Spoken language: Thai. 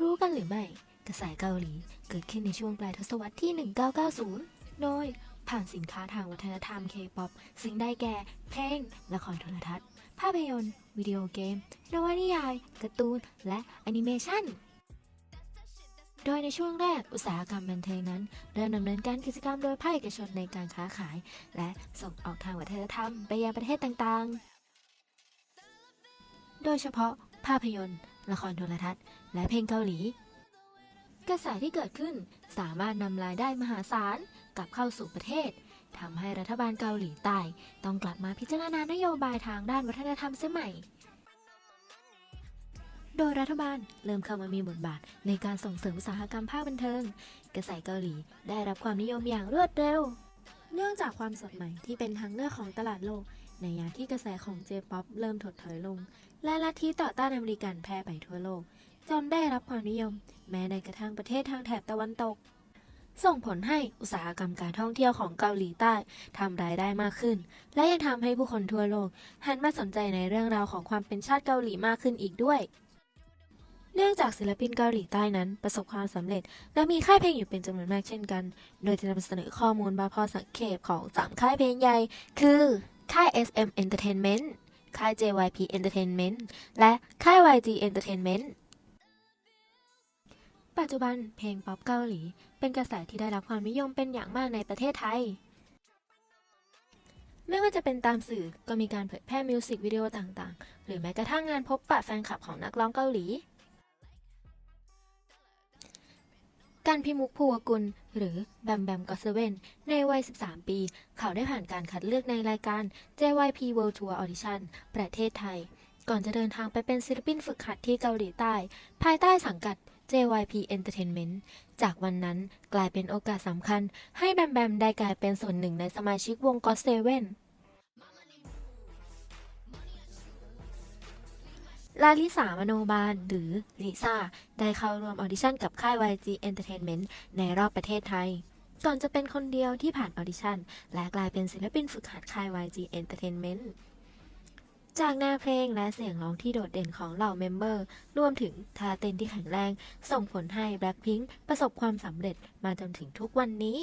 รู้กันหรือไม่ กระแสเกาหลีเกิดขึ้นในช่วงปลายทศวรรษที่ 1990 โดยผ่านสินค้าทางวัฒนธรรมเคป๊อปซึ่งได้แก่ เพลง ละครโทรทัศน์ ภาพยนตร์ วิดีโอเกม นวนิยาย การ์ตูน และแอนิเมชันโดยในช่วงแรกอุตสาหกรรมบันเทิงนั้น เริ่มดำเนินการกิจกรรมโดยภาคเอกชนในการค้าขาย และส่งออกทางวัฒนธรรมไปยังประเทศต่างๆ โดยเฉพาะภาพยนตร์ ละครโทรทัศน์ และเพลงเกาหลี กระแสที่เกิดขึ้นสามารถนำรายได้มหาศาลกลับเข้าสู่ประเทศทำให้รัฐบาลเกาหลีใต้ต้องกลับมาพิจารณานโยบายทางด้านวัฒนธรรมเสียใหม่โดยรัฐบาลเริ่มเข้ามามีบทบาทในการส่งเสริมอุตสาหกรรมภาคบันเทิง กระแสเกาหลีได้รับความนิยมอย่างรวดเร็ว เนื่องจากความสดใหม่ที่เป็นทางเลือกของตลาดโลก ในยามที่กระแสของ J-POP เริ่มถดถอยลง และลัทธิต่อต้านอเมริกันแพร่ไปทั่วโลก จนได้รับความนิยม แม้ในกระทั่งประเทศทางแถบตะวันตก ส่งผลให้อุตสาหกรรมการท่องเที่ยวของเกาหลีใต้ทำรายได้มากขึ้น และยังทำให้ผู้คนทั่วโลกหันมาสนใจในเรื่องราวของความเป็นชาติเกาหลีมากขึ้นอีกด้วย เนื่องจากศิลปินเกาหลีใต้นั้นประสบความสำเร็จ และมีค่ายเพลงอยู่เป็นจำนวนมากเช่นกัน โดยจะนำเสนอข้อมูลมาพอสังเขปของ 3 ค่ายเพลงใหญ่ คือค่าย SM Entertainment ค่าย JYP Entertainment และค่าย YG Entertainment ปัจจุบันเพลงป๊อปเกาหลี เป็นกระแสที่ได้รับความนิยมเป็นอย่างมากในประเทศไทย ไม่ว่าจะเป็นตามสื่อก็มีการเผยแพร่มิวสิกวิดีโอต่างๆ หรือแม้กระทั่งงานพบปะแฟนคลับของนักร้องเกาหลี การพิมุกภูวกุล หรือแบมแบมกอสเวนในวัย 13 ปี เขาได้ผ่านการคัดเลือกในรายการ JYP World Tour Audition ประเทศไทย ก่อนจะเดินทางไปเป็นศิลปินฝึกหัดที่เกาหลีใต้ ภายใต้สังกัด JYP Entertainment จากวันนั้นกลายเป็นโอกาสสำคัญ ให้แบมแบมได้กลายเป็นส่วนหนึ่งในสมาชิกวงก็เซเว่น ลาลิสามโนบาล หรือลิซ่า ได้เข้าร่วมออดิชั่นกับค่าย YG Entertainment ในรอบประเทศไทย ก่อนจะเป็นคนเดียวที่ผ่านออดิชั่น และกลายเป็นศิลปินฝึกหัดค่าย YG Entertainment จากแนวเพลงและเสียงร้องที่โดดเด่นของเหล่าเมมเบอร์ รวมถึงท่าเต้นที่แข็งแรง ส่งผลให้ Blackpink ประสบความสำเร็จมาจนถึงทุกวันนี้